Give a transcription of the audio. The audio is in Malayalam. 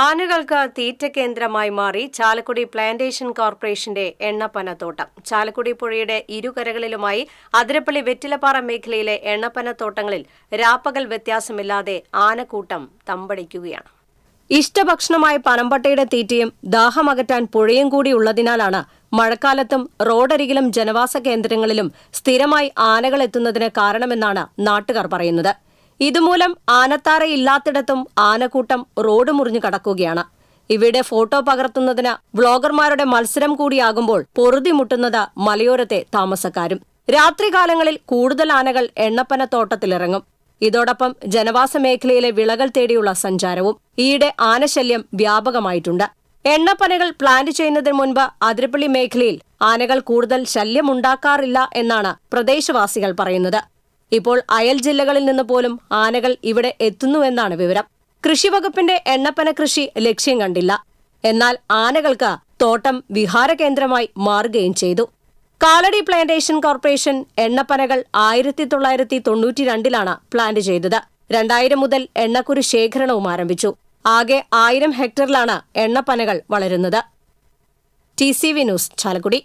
ആനകൾക്ക് തീറ്റ കേന്ദ്രമായി മാറി ചാലക്കുടി പ്ലാന്റേഷൻ കോർപ്പറേഷന്റെ എണ്ണപ്പനത്തോട്ടം. ചാലക്കുടി പുഴയുടെ ഇരുകരകളിലുമായി അതിരപ്പള്ളി വെറ്റിലപ്പാറ മേഖലയിലെ എണ്ണപ്പനത്തോട്ടങ്ങളിൽ രാപ്പകൽ വ്യത്യാസമില്ലാതെ ആനക്കൂട്ടം തമ്പടിക്കുകയാണ്. ഇഷ്ടഭക്ഷണമായ പനമ്പട്ടയുടെ തീറ്റയും ദാഹമകറ്റാൻ പുഴയും കൂടി ഉള്ളതിനാലാണ് മഴക്കാലത്തും റോഡരികിലും ജനവാസ കേന്ദ്രങ്ങളിലും സ്ഥിരമായി ആനകൾ എത്തുന്നതിന് കാരണമെന്നാണ് നാട്ടുകാർ പറയുന്നത്. ഇതുമൂലം ആനത്താരയില്ലാത്തിടത്തും ആനക്കൂട്ടം റോഡ് മുറിഞ്ഞു കടക്കുകയാണ്. ഇവയുടെ ഫോട്ടോ പകർത്തുന്നതിന് വ്ളോഗർമാരുടെ മത്സരം കൂടിയാകുമ്പോൾ പൊറുതി മുട്ടുന്നത് മലയോരത്തെ താമസക്കാരും. രാത്രികാലങ്ങളിൽ കൂടുതൽ ആനകൾ എണ്ണപ്പന തോട്ടത്തിലിറങ്ങും ഇതോടൊപ്പം ജനവാസ മേഖലയിലെ വിളകൾ തേടിയുള്ള സഞ്ചാരവും ഈയിടെ ആനശല്യം വ്യാപകമായിട്ടുണ്ട്. എണ്ണപ്പനകൾ പ്ലാന്റ് ചെയ്യുന്നതിന് മുൻപ് അതിരപ്പള്ളി മേഖലയിൽ ആനകൾ കൂടുതൽ ശല്യമുണ്ടാക്കാറില്ല എന്നാണ് പ്രദേശവാസികൾ പറയുന്നത്. ഇപ്പോൾ അയൽ ജില്ലകളിൽ നിന്ന് പോലും ആനകൾ ഇവിടെ എത്തുന്നുവെന്നാണ് വിവരം. കൃഷിവകുപ്പിന്റെ എണ്ണപ്പന കൃഷി ലക്ഷ്യം കണ്ടില്ല. എന്നാൽ ആനകൾക്ക് തോട്ടം വിഹാര കേന്ദ്രമായി മാറുകയും ചെയ്തു. കാലടി പ്ലാന്റേഷൻ കോർപ്പറേഷൻ എണ്ണപ്പനകൾ ആയിരത്തി തൊള്ളായിരത്തി തൊണ്ണൂറ്റി രണ്ടിലാണ് പ്ലാന്റ് ചെയ്തത്. രണ്ടായിരം മുതൽ എണ്ണക്കുരു ശേഖരണവും ആരംഭിച്ചു. ആകെ ആയിരം ഹെക്ടറിലാണ് എണ്ണപ്പനകൾ വളരുന്നത്. T C V news Chalakudy.